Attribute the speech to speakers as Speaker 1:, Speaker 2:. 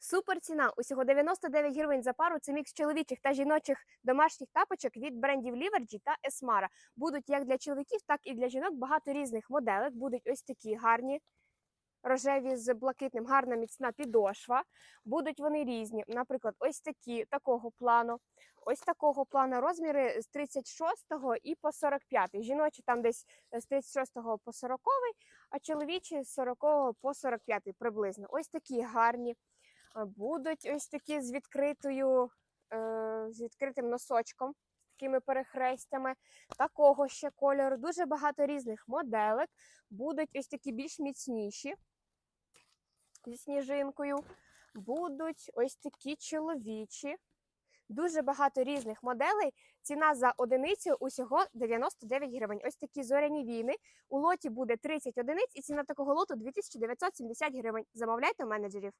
Speaker 1: Супер ціна. Усього 99 гривень за пару. Це мікс чоловічих та жіночих домашніх тапочок від брендів Livergy та Esmara. Будуть як для чоловіків, так і для жінок. Багато різних моделек. Будуть ось такі гарні. Рожеві з блакитним, гарна міцна підошва. Будуть вони різні. Наприклад, ось такі такого плану, ось такого плану розміри з 36 і по 45. Жіночі там десь з 36 по 40, а чоловічі з 40 по 45 приблизно. Ось такі гарні. Е, Будуть ось такі з відкритою, е, з відкритим носочком, з такими перехрестями. Такого ще кольору. Дуже багато різних моделек. Будуть ось такі більш міцніші зі сніжинкою. Будуть ось такі чоловічі. Дуже багато різних моделей. Ціна за одиницю усього 99 гривень. Ось такі зоряні війни. У лоті буде 30 одиниць, і ціна такого лоту 2970 гривень. Замовляйте у менеджерів.